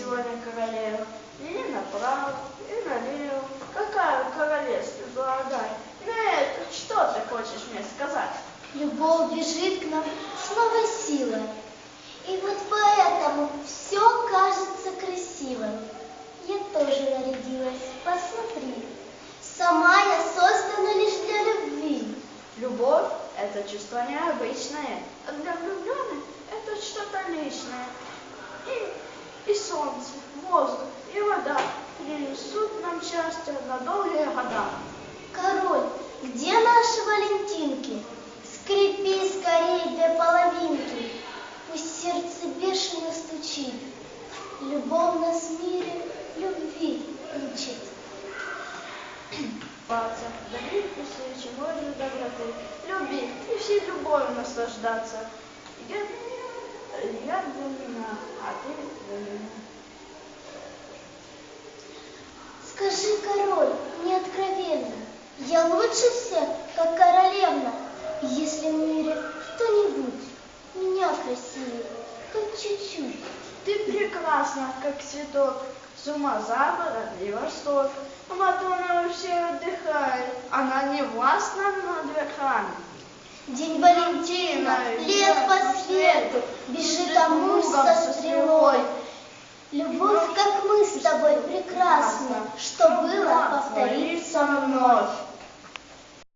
сегодня королева. Или направо, и налево. Какая королевство благодать? Нет, что ты хочешь мне сказать? Любовь бежит к нам с новой силой. И вот поэтому все кажется красивым. Я тоже нарядилась, посмотри. Сама я создана лишь для любви. Любовь – это чувство необычное, а для влюбленных – это что-то личное. И, и солнце, воздух, и вода принесут нам счастье на долгие года. Король, где наши валентинки? Скрипи скорей две половинки. Пусть сердце бешено стучит. Любовь нас в мире любви учит. Баться, дарить присущи море доброты, любить и всей любовью наслаждаться. Я, я для меня, а ты для меня. Скажи, король, мне откровенно, я лучше всех, как королевна. Если в мире кто-нибудь меня красивее, хоть чуть-чуть, Ты прекрасна, как цветок, с ума запада и восток. Матона все отдыхает, она не властна над верхами. День Валентина, лет по свету, бежит Амур со